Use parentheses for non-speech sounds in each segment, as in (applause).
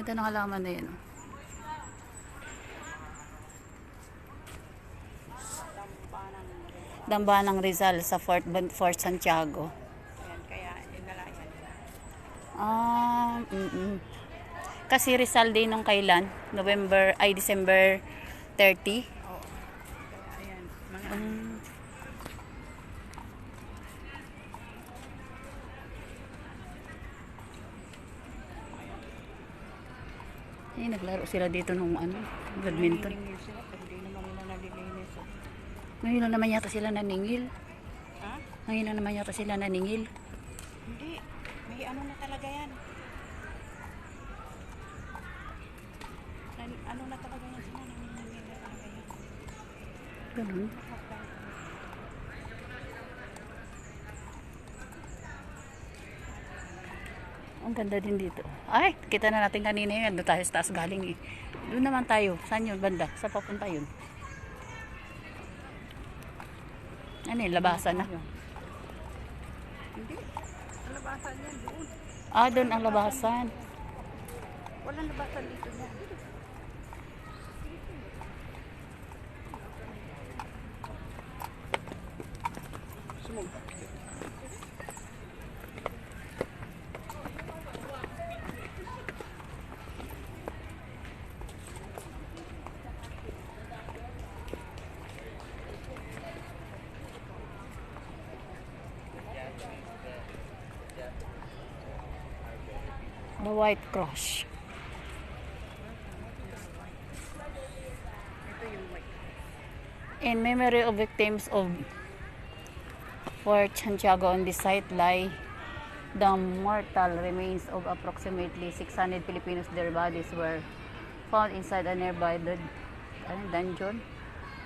Ganda ng halaman na yan. oh. Dambanang Rizal sa Fort, Fort Santiago. Ayan, kaya inalayan nila. Ah, mm Kasi Rizal Day nung kailan? November, ay December 30? Oo. Ayan, mga Mm. Eh, naglaro sila dito nung ano, badminton. Ngayon lang naman yata sila naningil. Ha? Ngayon lang naman yata sila naningil. Hindi. May ano na talaga yan. Nan- ano na talaga yan sila, naningil na talaga yan. Ganun. Ang ganda din dito. Ay, kita na natin kanina yun. Doon tayo sa taas galing eh. Doon naman tayo. Saan yun? Banda? Sa papunta yun? Ano yun? Labasan na. Hindi. Ang labasan yan doon. Ah, doon ang labasan. Walang labasan dito yan. The White Cross. In memory of victims of Fort Santiago on this site lie the mortal remains of approximately 600 Filipinos. Their bodies were found inside a nearby ano, dungeon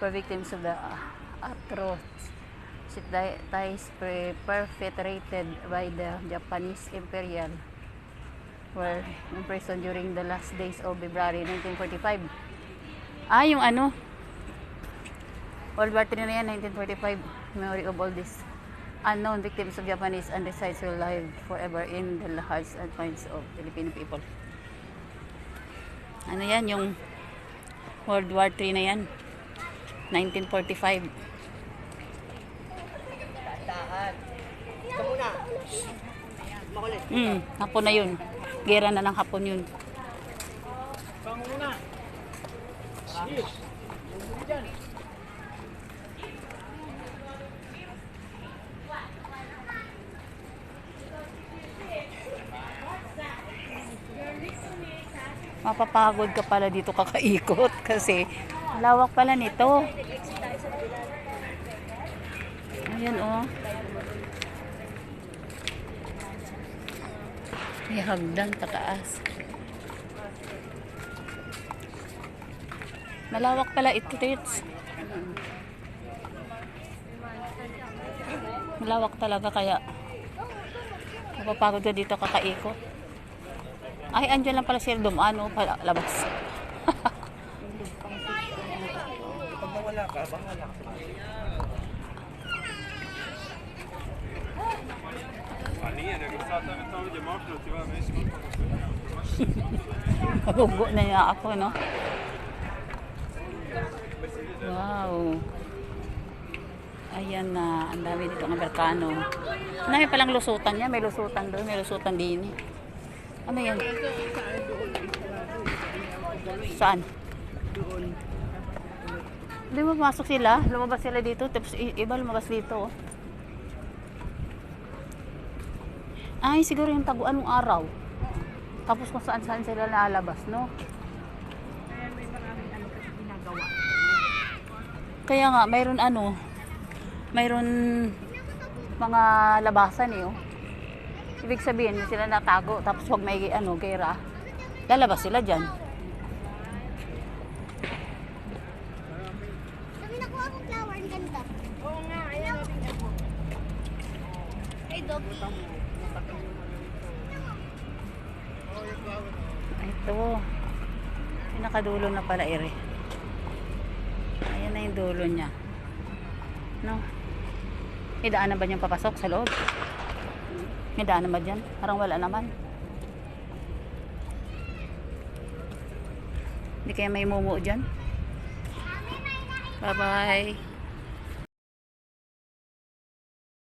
for victims of the uh, atrocities per- perpetrated by the Japanese Imperial were imprisoned during the last days of February 1945. Ah, yung ano, World War III na yan, 1945. Memory of all these unknown victims of Japanese and decides will live forever in the hearts and minds of Filipino people. Ano yan, yung World War III na yan. 1945. Hmm, hapon na yun. Gera na ng hapon yun. Mapapagod ka pala dito kakaikot (laughs) kasi lawak pala nito. Ayan oh. May hagdan pataas. Malawak pala ito, Tits. Malawak talaga kaya mapapagod ka dito kakaikot. Ay, andyan lang pala si Eldom. Ano, pala, labas. Nawala ka, bahala ka. Magugo na niya ako, no? Wow. Ayan na. ang dami dito ng Amerikano. Ang dami palang lusutan niya. May lusutan doon. May lusutan din. Ano yan? Saan? Hindi mo pasok sila. Lumabas sila dito. Tapos iba lumabas dito. oh. Ay, siguro yung taguan ng araw. Tapos kung saan saan sila lalabas, no? Kaya may maraming ano kasi ginagawa. Kaya nga, mayroon ano, mayroon mga labasan eh, oh. Ibig sabihin, sila natago, tapos wag may ano, gera. Lalabas sila dyan. Sabi nakuha akong flower, ang ganda. Oo nga, ayan natin ako. Hey, doggy. Ito. Pinakadulo na pala ere. Ayan na yung dulo niya. No? May daanan ba niyang papasok sa loob? May daanan ba dyan? Parang wala naman. Hindi kaya may mumu dyan? Bye-bye.